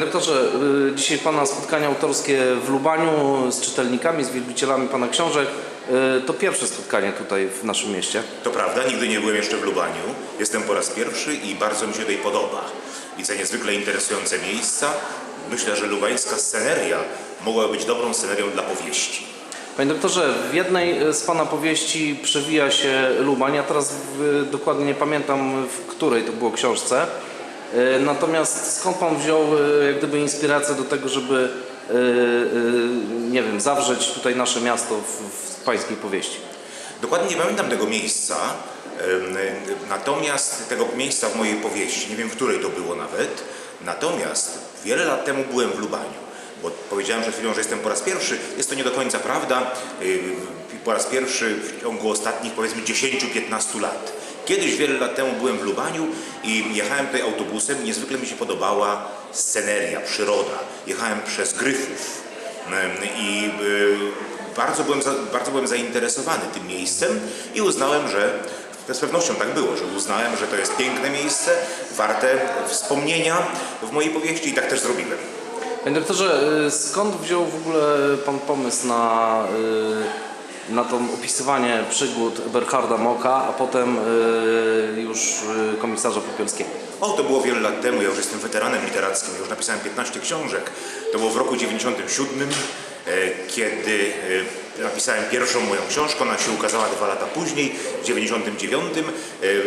Dyrektorze, y, dzisiaj Pana spotkanie autorskie w Lubaniu z czytelnikami, z wielbicielami Pana książek. Y, To pierwsze spotkanie tutaj w naszym mieście. To prawda, nigdy nie byłem jeszcze w Lubaniu. Jestem po raz pierwszy i bardzo mi się tutaj podoba. Widzę niezwykle interesujące miejsca. Myślę, że lubańska sceneria mogłaby być dobrą scenerią dla powieści. Panie doktorze, w jednej y, z Pana powieści przewija się Lubań. Ja teraz dokładnie nie pamiętam, w której to było książce. Y, Natomiast skąd Pan wziął y, jak gdyby inspirację do tego, żeby y, y, nie wiem, zawrzeć tutaj nasze miasto w, w Pańskiej powieści? Dokładnie nie pamiętam tego miejsca, natomiast tego miejsca w mojej powieści, nie wiem w której to było nawet, natomiast wiele lat temu byłem w Lubaniu, bo powiedziałem przed chwilą, że jestem po raz pierwszy, jest to nie do końca prawda, Ym, po raz pierwszy w ciągu ostatnich powiedzmy 10-15 lat. Kiedyś wiele lat temu byłem w Lubaniu i jechałem tutaj autobusem i niezwykle mi się podobała sceneria, przyroda. Jechałem przez Gryfów i y, bardzo byłem, bardzo byłem zainteresowany tym miejscem i uznałem, że z pewnością tak było, że uznałem, że to jest piękne miejsce, warte wspomnienia w mojej powieści i tak też zrobiłem. Panie doktorze, y, skąd wziął w ogóle Pan pomysł na, y, na to opisywanie przygód Eberharda Moka, a potem y, już y, komisarza Popielskiego? O, to było wiele lat temu, ja już jestem weteranem literackim, już napisałem 15 książek. To było w roku 97, e, kiedy e, napisałem pierwszą moją książkę, ona się ukazała dwa lata później, w 99.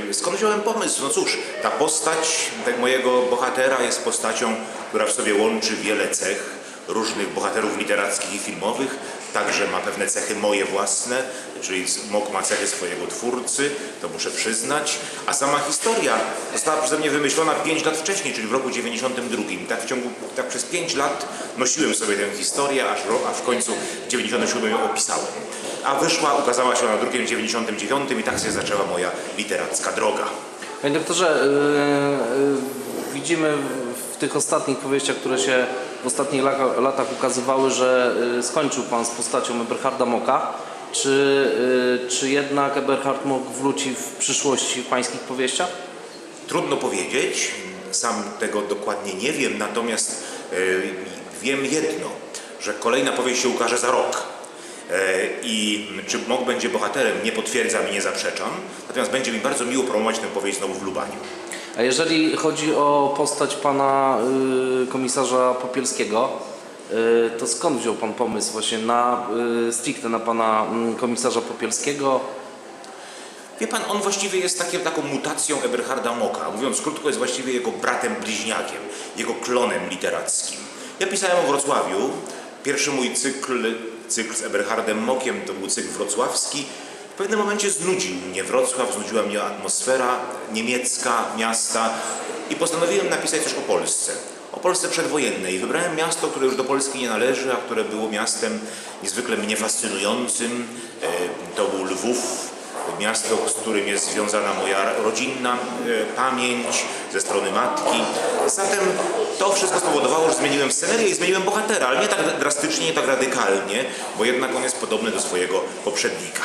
E, Skąd wziąłem pomysł? No cóż, ta postać tego mojego bohatera jest postacią, która w sobie łączy wiele cech różnych bohaterów literackich i filmowych, także ma pewne cechy moje własne, czyli Mok ma cechy swojego twórcy, to muszę przyznać, a sama historia została przeze mnie wymyślona 5 lat wcześniej, czyli w roku 92. Tak w ciągu, tak przez 5 lat nosiłem sobie tę historię, aż, ro- aż w końcu w 97 ją opisałem. A wyszła, ukazała się ona drukiem w 99 i tak się zaczęła moja literacka droga. Panie doktorze, y, y, widzimy w tych ostatnich powieściach, które się w ostatnich latach ukazywały, że y, skończył Pan z postacią Eberharda Moka. Czy, y, czy jednak Eberhard Mok wróci w przyszłości w Pańskich powieściach? Trudno powiedzieć, sam tego dokładnie nie wiem, natomiast e, wiem jedno, że kolejna powieść się ukaże za rok. I czy Mok będzie bohaterem, nie potwierdzam i nie zaprzeczam, natomiast będzie mi bardzo miło promować tę powieść znowu w Lubaniu. A jeżeli chodzi o postać pana y, komisarza Popielskiego, y, to skąd wziął pan pomysł właśnie na y, stricte na pana mm, komisarza Popielskiego? Wie pan, on właściwie jest takie, taką mutacją Eberharda Moka. Mówiąc krótko, jest właściwie jego bratem bliźniakiem, jego klonem literackim. Ja pisałem o Wrocławiu. Pierwszy mój cykl, cykl z Eberhardem Mokiem, to był cykl wrocławski. W pewnym momencie znudził mnie Wrocław, znudziła mnie atmosfera niemiecka, miasta i postanowiłem napisać coś o Polsce. O Polsce przedwojennej. Wybrałem miasto, które już do Polski nie należy, a które było miastem niezwykle mnie fascynującym. E, To był Lwów, miasto, z którym jest związana moja rodzinna e, pamięć ze strony matki. Zatem to wszystko spowodowało, że zmieniłem scenerię i zmieniłem bohatera, ale nie tak drastycznie, nie tak radykalnie, bo jednak on jest podobny do swojego poprzednika.